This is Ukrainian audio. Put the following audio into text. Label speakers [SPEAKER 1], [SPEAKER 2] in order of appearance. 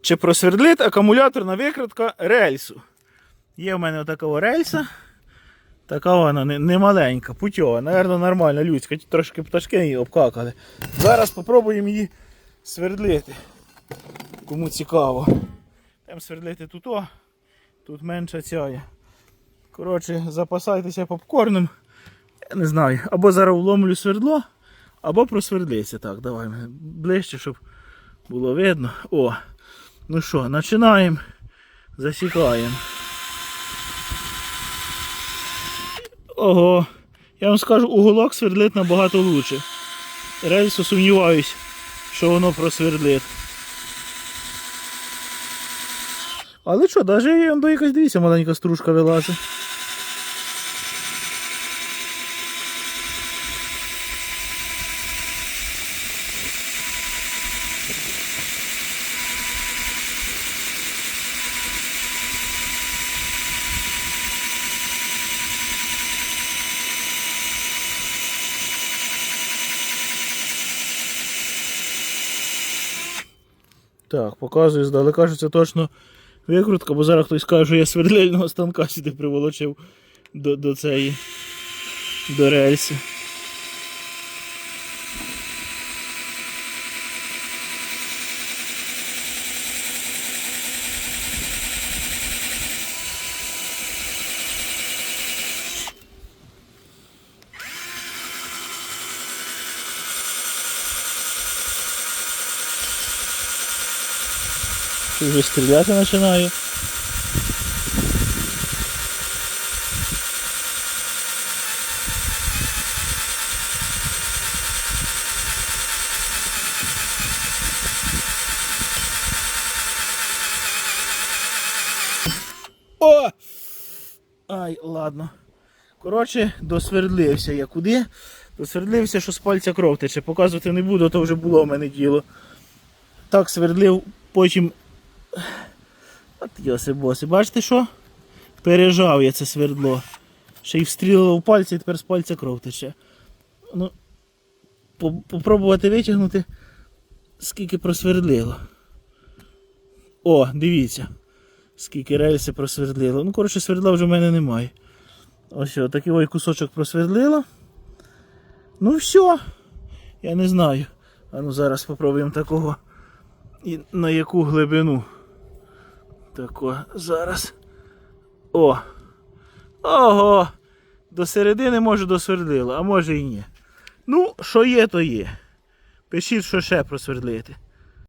[SPEAKER 1] чи просвердлить акумуляторна викрутка рельсу. Є в мене отакого рельса. Така вона не, маленька, путьова, Наверно, нормальна, людська. Трошки пташки її обкакали. Зараз спробуємо її свердлити. Кому цікаво. Там свердлити тут, о, тут менша ця. Коротше, запасайтеся попкорном. Я не знаю. Або зараз вломлю свердло, або просвердлиться. Так, давай ближче, щоб було видно. О, ну що, починаємо. Засікаємо. Ого, я вам скажу, уголок свердлить набагато лучше. Рельсу сумніваюсь, що воно просвердлить. Але що, навіть якась дивіться, маленька стружка вилазить. Так, показую здалека, що це точно викрутка, бо зараз хтось каже, що я свердлильного станка сюди приволочив до, до цієї до рельси. Вже стріляти починає? О! Ай, ладно. Коротше, досвердлився я куди? Досвердлився, що з пальця кров тече. Показувати не буду, то вже було в мене діло. Так свердлив, потім. От йоси боси. Бачите що? Пережав я це свердло. Ще й встрілило в пальці і тепер з пальця кров тече. Ну, попробувати витягнути, скільки просвердлило. О, дивіться, скільки рельси просвердлило. Ну, коротше, свердла вже в мене немає. Ось такий ой кусочок просвердлило. Ну все. Я не знаю. А ну зараз спробуємо такого. І на яку глибину. Тако, зараз. О! Ого! До середини може досвердлило, а може і ні. Ну, що є, то є. Пишіть, що ще просвердлити.